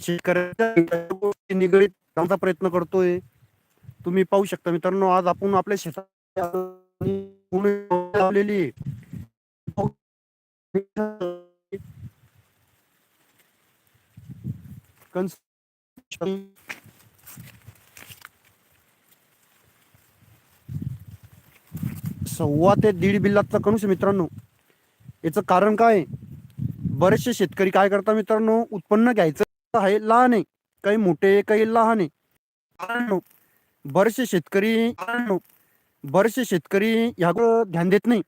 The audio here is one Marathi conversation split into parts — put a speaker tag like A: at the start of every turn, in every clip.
A: शेतकऱ्याच्या गोष्टी निगडीत करण्याचा प्रयत्न करतोय. तुम्ही पाहू शकता मित्रांनो आज आपण आपल्या शेतात लावलेली सव्वा ते दीड बिल्लाचा कणूस मित्रांनो. याचं कारण काय? बरेचसे शेतकरी काय करतात मित्रांनो उत्पन्न घ्यायचं आहे लहान आहे काही मोठे काही लहान आहे. बरेचसे शेतकरी बरेचसे शेतकरी ह्याकडं ध्यान देत नाही.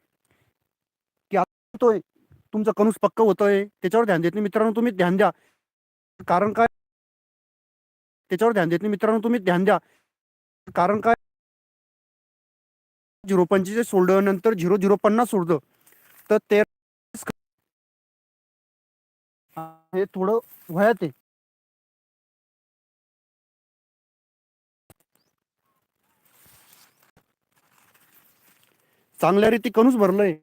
A: की आता होतोय तुमचा कणूस पक्क होतोय त्याच्यावर ध्यान देत नाही. मित्रांनो तुम्ही ध्यान द्या. कारण काय? त्याच्यावर ध्यान देत नाही. मित्रांनो तुम्ही ध्यान द्या. कारण काय? झिरो पंचवीस सोडलं नंतर झिरो झिरो पन्नास सोडलं. तर ते हे थोडं वयात आहे. चांगल्या रीती कणूस भरलंय.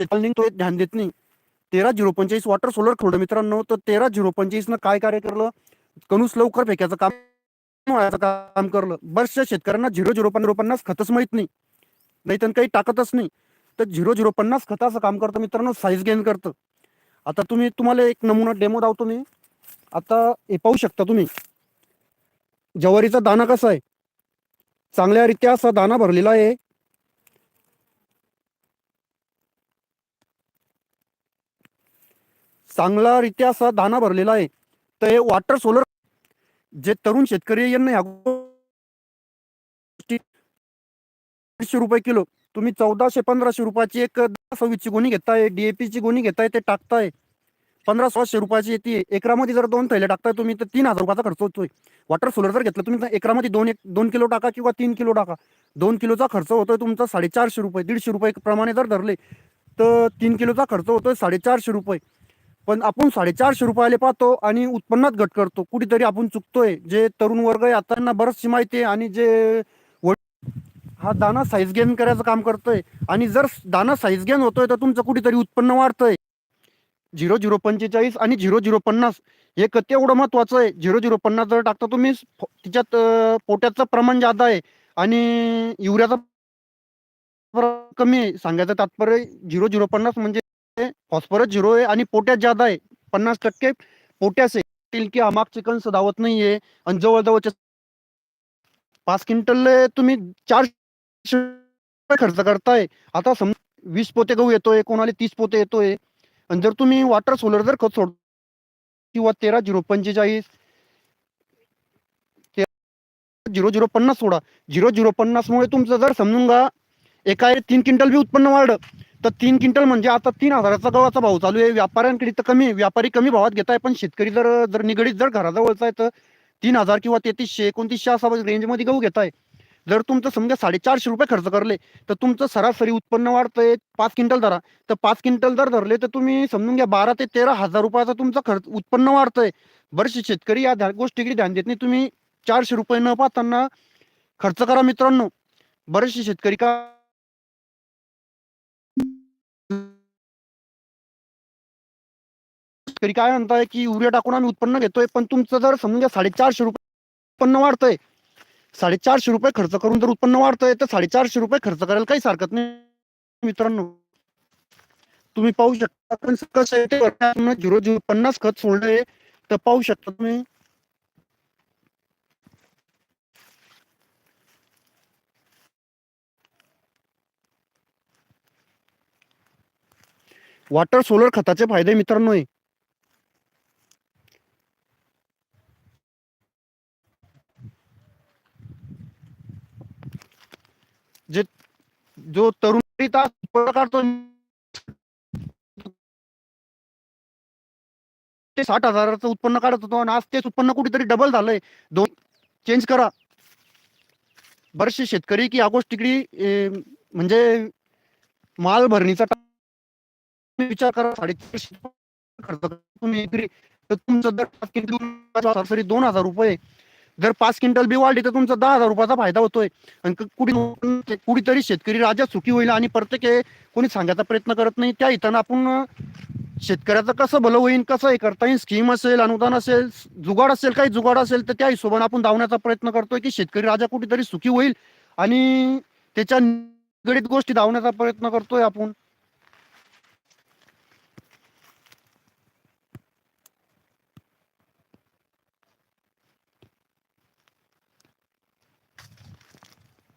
A: तो तो ध्यान देत नाही. तेरा झिरो पंचेचाळीस वॉटर सोलर खोडं मित्रांनो तर तेरा झिरो पंचेचाळीस न काय कार्य करलं? कणूस लवकर फेकायचं काम काम करलं. बऱ्याचशा शेतकऱ्यांना झिरो झिरो पन्नास पन्नास खतच माहीत नाही. नाही तर काही टाकतच नाही. तर झिरो झिरो पन्नास खताचं काम करतं मित्रांनो साईज गेन करतं. आता तुम्ही तुम्हाला एक नमुना डेमो दावतो मी. आता हे पाहू शकता तुम्ही. ज्वारीचा दाना कसा आहे? चांगल्या रीत्या असा दाना भरलेला आहे. चांगला रीत्या असा दाना भरलेला आहे. तर हे वॉटर सोलर जे तरुण शेतकरी यांना ह्या गोष्टी रुपये किलो. तुम्ही चौदाशे पंधराशे रुपयाची एक दहा सव्वीसची गोणी घेताय डीएपी ची गोणी घेताय ते टाकताय. पंधरा सोळाशे रुपयाची येते एकरामध्ये जर दोन थैले टाकताय तुम्ही तर तीन हजार रुपयाचा खर्च होतोय. वॉटर सोलर जर घेतलं तुम्ही तर एकरामध्ये दोन एक दोन किलो टाका किंवा तीन किलो टाका. दोन किलोचा खर्च होतोय तुमचा साडेचारशे रुपये दीडशे रुपये प्रमाणे जर धरले तर तीन किलोचा खर्च होतोय साडेचारशे रुपये. पण आपण साडेचारशे रुपयाला पाहतो आणि उत्पन्नात घट करतो. कुठेतरी आपण चुकतोय. जे तरुण वर्ग आहे आता त्यांना बरचशी माहिती आहे आणि जे हा दाना साईज गेन करायचं काम करतोय. आणि जर दाना साईज गेन होतोय तर तुमचं कुठेतरी उत्पन्न वाढतंय. झिरो झिरो पंचेचाळीस आणि झिरो झिरो पन्नास. हे कथे एवढं महत्वाचं आहे. झिरो झिरो पन्नास जर टाकता तुम्ही तिच्यात पोट्याचं प्रमाण जादा आहे आणि युरियाचं कमी आहे. सांगायचं तात्पर्य झिरो झिरो पन्नास म्हणजे फॉस्फरस झिरो आहे आणि पोट्यात जादा आहे. पन्नास टक्के पोट्यास आहे. की आमाक चिकन सदावत नाहीये आणि जवळजवळचे पाच क्विंटल तुम्ही चार खर्च करताय. आता समजा वीस पोते गहू येतोय कोणाला तीस पोते येतोय. आणि जर तुम्ही वॉटर सोलर जर खत सोड किंवा तेरा झिरो पंचेचाळीस झिरो झिरो पन्नास सोडा. झिरो झिरो पन्नास मुळे तुमचं जर समजून गा एका तीन क्विंटल बी उत्पन्न वाढलं तर तीन क्विंटल म्हणजे आता तीन हजाराचा गव्हाचा भाव चालू आहे. व्यापाऱ्यांकडे तर कमी व्यापारी कमी भावात घेत आहे पण शेतकरी जर जर निगडीत जर घराजवळचा आहे तर तीन हजार किंवा तेहतीसशे एकोणतीसशे असा रेंजमध्ये गहू घेत आहे. जर तुमचं समजा साडेचारशे रुपये खर्च करले तर तुमचं सरासरी उत्पन्न वाढतंय पाच क्विंटल धरा तर पाच क्विंटल जर धरले तर तुम्ही समजून घ्या बारा ते तेरा हजार रुपयाचा तुमचं खर्च उत्पन्न वाढतंय. बरेचसे शेतकरी या गोष्टीकडे ध्यान देत नाही. तुम्ही चारशे रुपये न पाहताना खर्च करा मित्रांनो. बरेचसे शेतकरी का शेतकरी काय म्हणताय की युरिया टाकून आम्ही उत्पन्न घेतोय पण तुमचं जर समजा साडेचारशे रुपये उत्पन्न वाढतंय साडेचारशे रुपये खर्च करून जर उत्पन्न वाढतंय तर साडेचारशे रुपये खर्च करायला काहीच हरकत नाही. मित्रांनो तुम्ही पाहू शकता पण कसं आहे झिरो झिरो पन्नास खत सोडलंय. तर पाहू शकता तुम्ही. वॉटर सोलर खताचे फायदे मित्रांनो जे जो तरुण काढतो. ते साठ हजाराचं उत्पन्न काढत होतो आणि आज तेच उत्पन्न कुठेतरी डबल झालंय. दोन चेंज करा. बरेचसे शेतकरी की या गोष्टीकडे म्हणजे माल भरणीचा विचार करा. साडेचारशे खर्च तुम्ही एकरी तर तुमचं दर सरासरी दोन हजार रुपये. जर पाच क्विंटल बी वाढली तर तुमचा दहा हजार रुपयाचा फायदा होतोय. आणि कुठे कुठेतरी शेतकरी राजा सुखी होईल आणि प्रत्येक हे कोणी सांगायचा प्रयत्न करत नाही. त्या हितानं आपण शेतकऱ्याचं कसं भलं होईल कसं हे करता येईल स्कीम असेल अनुदान असेल जुगाड असेल काही जुगाड असेल तर त्या हिशोबाने आपण धावण्याचा प्रयत्न करतोय की शेतकरी राजा कुठेतरी सुखी होईल आणि त्याच्या निगडीत गोष्टी धावण्याचा प्रयत्न करतोय आपण.